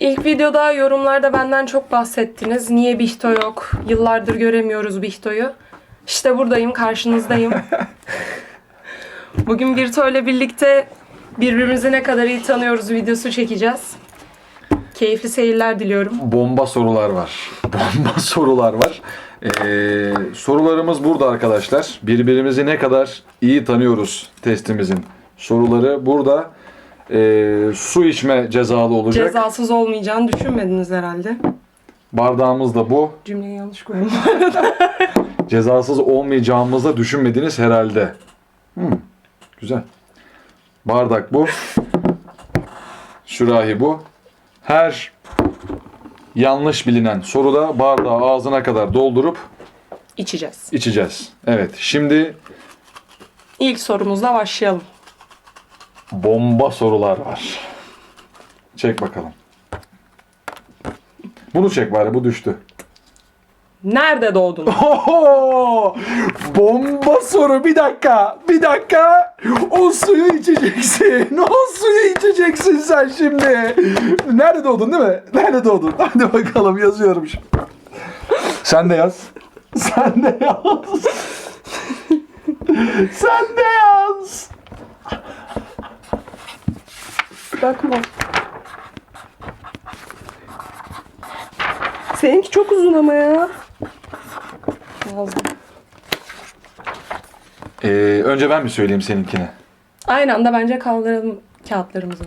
İlk videoda yorumlarda benden çok bahsettiniz. Niye Bihto yok? Yıllardır göremiyoruz Bihto'yu. İşte buradayım, karşınızdayım. Bugün Birto ile birlikte birbirimizi ne kadar iyi tanıyoruz videosu çekeceğiz. Keyifli seyirler diliyorum. Bomba sorular var. Bomba sorular var. Ee, sorularımız burada arkadaşlar. Birbirimizi ne kadar iyi tanıyoruz testimizin soruları burada. Ee, su içme cezalı olacak. Cezasız olmayacağını düşünmediniz herhalde. Bardağımız da bu. Cümleyi yanlış koydum. Cezasız olmayacağımızı da düşünmediniz herhalde. Hmm, güzel. Bardak bu. Sürahi bu. Her yanlış bilinen soruda bardağı ağzına kadar doldurup İçeceğiz. içeceğiz. Evet, şimdi İlk sorumuzla başlayalım. Bomba sorular var. Çek bakalım. Bunu çek bari, bu düştü. Nerede doğdun? Oho! Bomba soru bir dakika bir dakika o suyu içeceksin o suyu içeceksin sen şimdi nerede doğdun değil mi nerede doğdun hadi bakalım yazıyorum şimdi sen de yaz sen de yaz sen de yaz Bakma. Seninki çok uzun ama ya. Yazdım. ee, önce ben mi söyleyeyim seninkini Aynı anda bence kaldıralım kağıtlarımızı.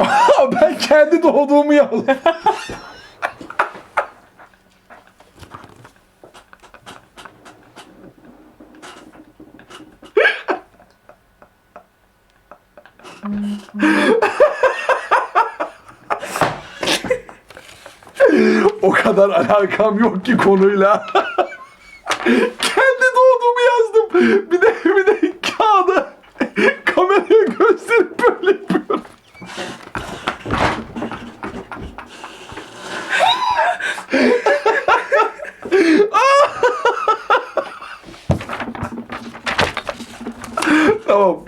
ben kendi doğduğumu yazdım o kadar alakam yok ki konuyla. Kendi doğduğumu yazdım. Bir de bir de kağıda kameraya gösterip böyle yapıyorum. tamam.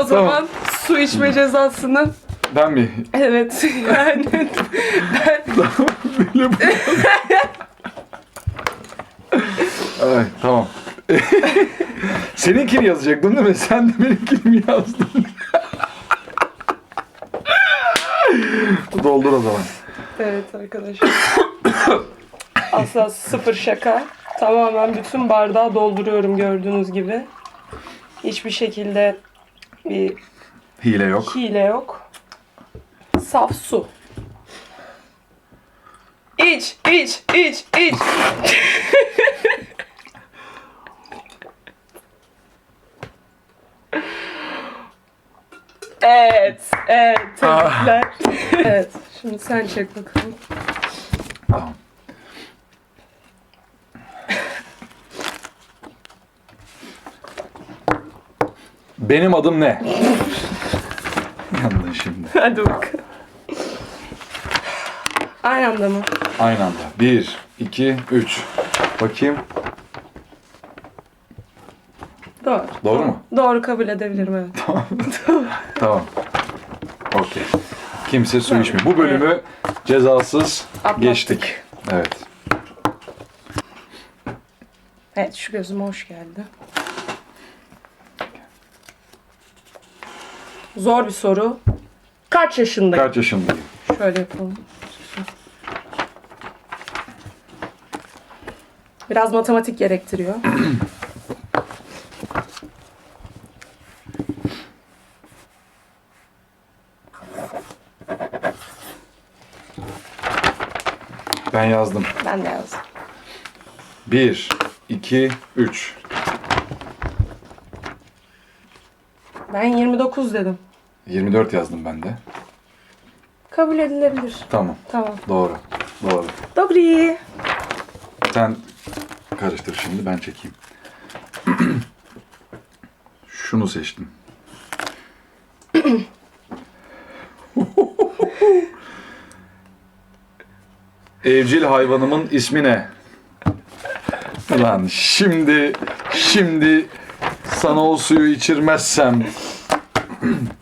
O zaman su içme cezasını Ben mi? evet yani ben Böyle bu- Ay, tamam. Seninkini yazacaktın değil mi? Sen de benimkini mi yazdın? Doldur o zaman. evet arkadaşlar. Asla sıfır şaka. Tamamen bütün bardağı dolduruyorum gördüğünüz gibi. Hiçbir şekilde bir Hile yok. hile yok. Saf su. İç, iç, iç, iç. evet, evet, tebrikler. evet, şimdi sen çek bakalım. Tamam. Benim adım ne? Yandın şimdi. Hadi bakalım. Aynı anda mı? Aynı anda. Bir, iki, üç. Bakayım. Doğru. Doğru mu? Doğru kabul edebilirim evet. Tamam. Okey. Kimse su içmiyor. Bu bölümü cezasız Atlattık. geçtik. Evet. Evet şu gözüme hoş geldi. Zor bir soru. Kaç yaşındayım? Kaç yaşındayım? Şöyle yapalım. Biraz matematik gerektiriyor. Ben yazdım. Ben de yazdım. Bir, iki, üç. Ben 29 dedim. 24 yazdım ben de. Kabul edilebilir. Tamam. Tamam. Doğru. Doğru. Dobri. Sen karıştır şimdi ben çekeyim. Şunu seçtim. Evcil hayvanımın ismi ne? Lan şimdi şimdi sana o suyu içirmezsem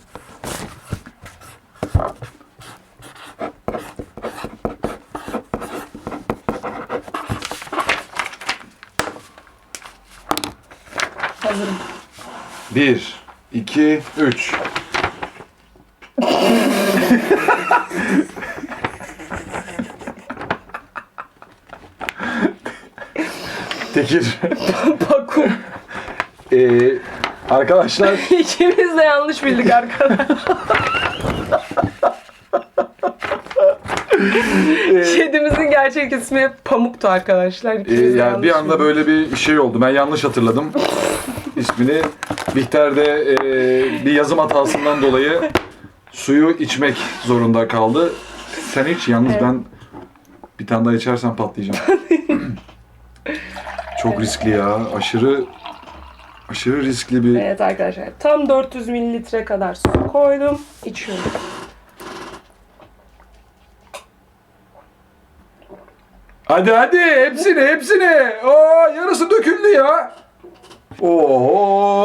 Bir, iki, üç. Tekir. Bakum. Ee, arkadaşlar İkimiz de yanlış bildik arkadaşlar. Kedimizin gerçek ismi Pamuk'tu arkadaşlar. Ee, İkimiz de yani yanlış bir anda bildik. böyle bir şey oldu. Ben yanlış hatırladım ismini. Bihter de e, bir yazım hatasından dolayı suyu içmek zorunda kaldı. Sen iç. Yalnız Evet. ben bir tane daha içersem patlayacağım. Çok riskli ya. Aşırı aşırı riskli bir... Evet arkadaşlar tam 400 mililitre kadar su koydum. İçiyorum. Hadi hadi hepsini hepsini. Oo yarısı döküldü ya. Oo.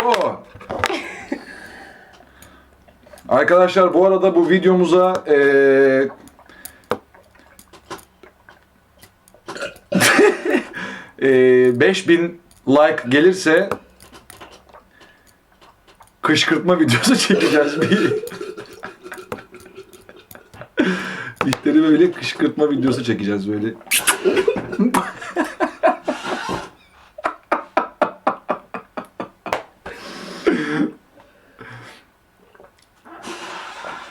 Arkadaşlar bu arada bu videomuza eee eee 5000 like gelirse kışkırtma videosu çekeceğiz bir. İşleri böyle kışkırtma videosu çekeceğiz böyle.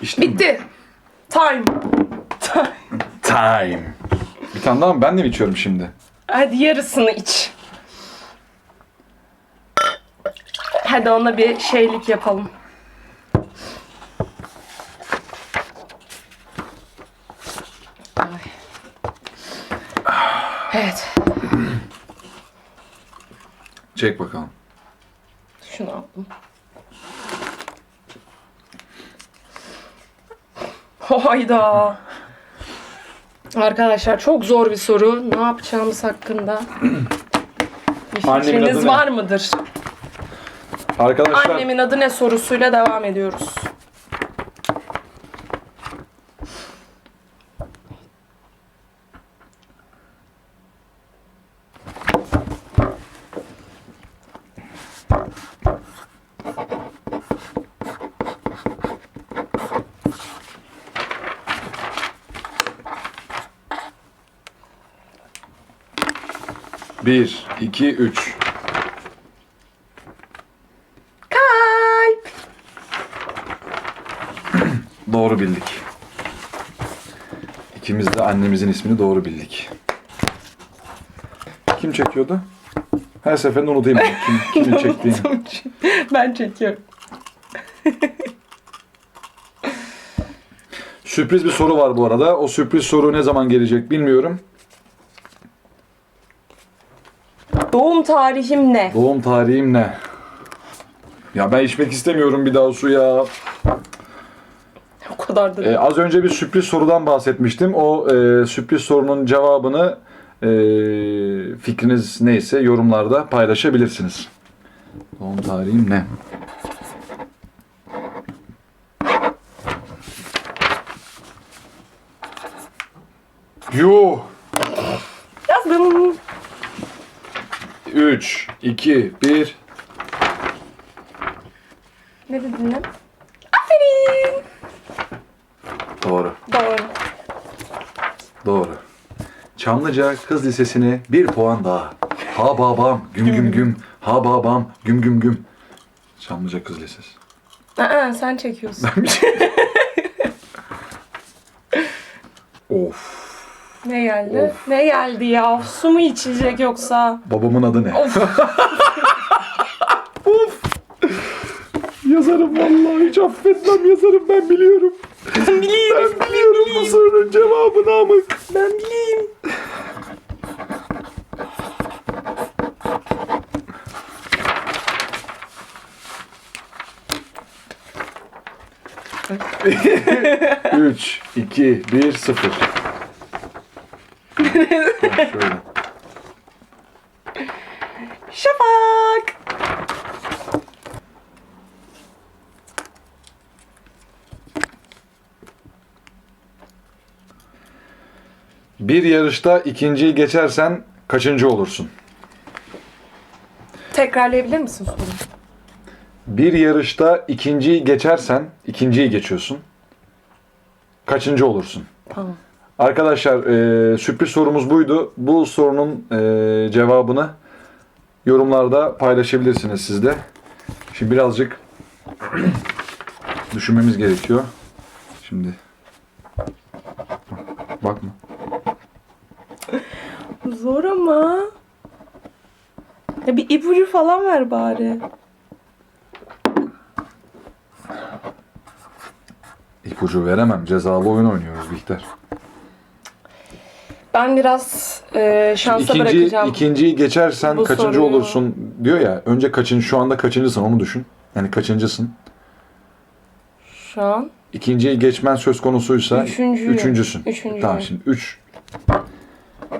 İşte Bitti. Time. Time. Time. Bir tane daha mı? Ben de mi içiyorum şimdi? Hadi yarısını iç. Hadi ona bir şeylik yapalım. Ay. Evet. Çek bakalım. Şunu aldım. Hayda. Arkadaşlar çok zor bir soru. Ne yapacağımız hakkında bir Annemin adı fikriniz ne? var mıdır? Arkadaşlar Annemin adı ne sorusuyla devam ediyoruz. Bir, iki, üç. Kalp. Doğru bildik. İkimiz de annemizin ismini doğru bildik. Kim çekiyordu? Her seferinde unutayım kim, kimin çektiğini. ben çekiyorum. Sürpriz bir soru var bu arada. O sürpriz soru ne zaman gelecek bilmiyorum. Doğum tarihim ne? Doğum tarihim ne? Ya ben içmek istemiyorum bir daha su ya. O kadar da. Ee, az önce bir sürpriz sorudan bahsetmiştim. O e, sürpriz sorunun cevabını e, fikriniz neyse yorumlarda paylaşabilirsiniz. Doğum tarihim ne? Yuh! Yazdım. 3, 2, 1. Ne dedin lan? Aferin. Doğru. Doğru. Doğru. Çamlıca Kız Lisesi'ne bir puan daha. Ha babam güm güm güm. Ha babam güm güm güm. Çamlıca Kız Lisesi. Aa, sen çekiyorsun. of. Ne geldi? Of. Ne geldi ya? Su mu içecek yoksa? Babamın adı ne? Of. Yazarım vallahi hiç affetmem yazarım ben biliyorum. ben bileyim. Ben biliyorum bu sorunun cevabını amık. Ben bileyim. Üç, iki, bir, sıfır. Şöyle. Şafak. Bir yarışta ikinciyi geçersen kaçıncı olursun? Tekrarlayabilir misin soruyu? Bir yarışta ikinciyi geçersen, ikinciyi geçiyorsun. Kaçıncı olursun? Tamam. Arkadaşlar e, sürpriz sorumuz buydu. Bu sorunun e, cevabını yorumlarda paylaşabilirsiniz siz de. Şimdi birazcık düşünmemiz gerekiyor. Şimdi bakma. Zor ama. Ya bir ipucu falan ver bari. İpucu veremem. Cezalı oyun oynuyoruz Bihter. Ben biraz e, şansa İkinci, bırakacağım. ikinciyi geçersen bu kaçıncı soruyu. olursun diyor ya. Önce kaçıncı, şu anda kaçıncısın onu düşün. Yani kaçıncısın. Şu an. İkinciyi geçmen söz konusuysa Üçüncüyüm. üçüncüsün. Üçüncüyüm. Tamam şimdi üç.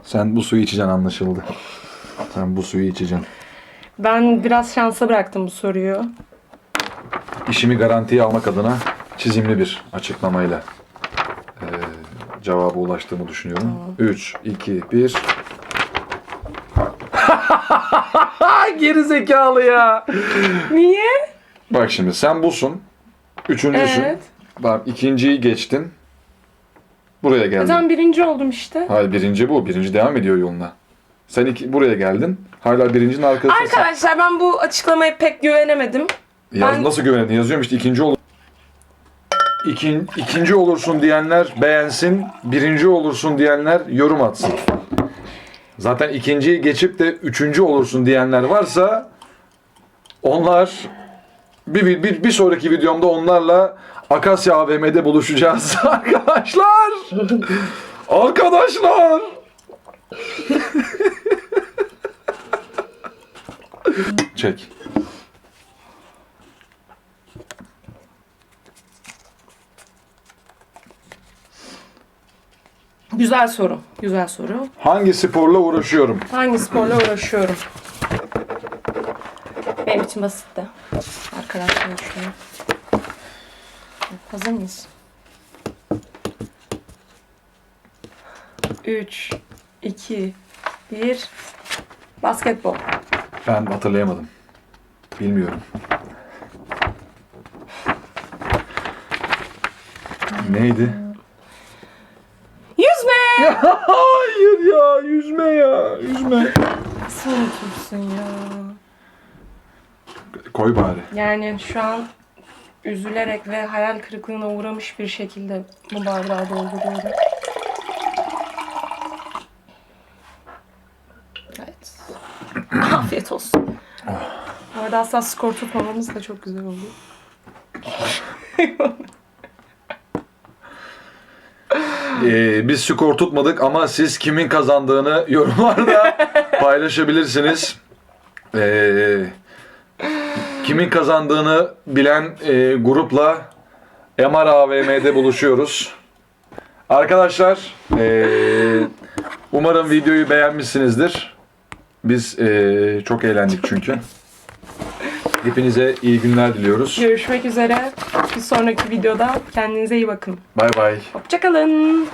Sen bu suyu içeceksin anlaşıldı. Sen bu suyu içeceksin. Ben biraz şansa bıraktım bu soruyu. İşimi garantiye almak adına çizimli bir açıklamayla cevaba ulaştığımı düşünüyorum. 3, 2, 1. Geri zekalı ya. Niye? Bak şimdi sen busun. Üçüncüsün. Evet. Tamam ikinciyi geçtin. Buraya geldin. Zaten birinci oldum işte. Hayır birinci bu. Birinci devam ediyor yoluna. Sen iki, buraya geldin. Hala birincinin arkasındasın. Arkadaşlar ben bu açıklamaya pek güvenemedim. Yaz, ben- Nasıl güvenedin? Yazıyorum işte ikinci olur. İkin, ikinci olursun diyenler beğensin. Birinci olursun diyenler yorum atsın. Zaten ikinciyi geçip de üçüncü olursun diyenler varsa onlar bir, bir, bir, bir sonraki videomda onlarla Akasya AVM'de buluşacağız arkadaşlar. arkadaşlar. Çek. Güzel soru. Güzel soru. Hangi sporla uğraşıyorum? Hangi sporla uğraşıyorum? Benim için basitti. Arkadaşlar düşünüyorum. Hazır mıyız? 3, 2, 1. Basketbol. Ben hatırlayamadım. Bilmiyorum. Neydi? Hayır ya, yüzme ya, yüzme. Nasıl unutursun ya? Koy bari. Yani şu an üzülerek ve hayal kırıklığına uğramış bir şekilde bu bardağı dolduruyorum. Evet. Afiyet olsun. Bu arada asla skor tutmamamız da çok güzel oldu. Ee, biz skor tutmadık ama siz kimin kazandığını yorumlarda paylaşabilirsiniz. Ee, kimin kazandığını bilen e, grupla MR AVM'de buluşuyoruz. Arkadaşlar ee, umarım videoyu beğenmişsinizdir. Biz ee, çok eğlendik çünkü. Hepinize iyi günler diliyoruz. Görüşmek üzere. Bir sonraki videoda kendinize iyi bakın. Bay bay. Hoşçakalın.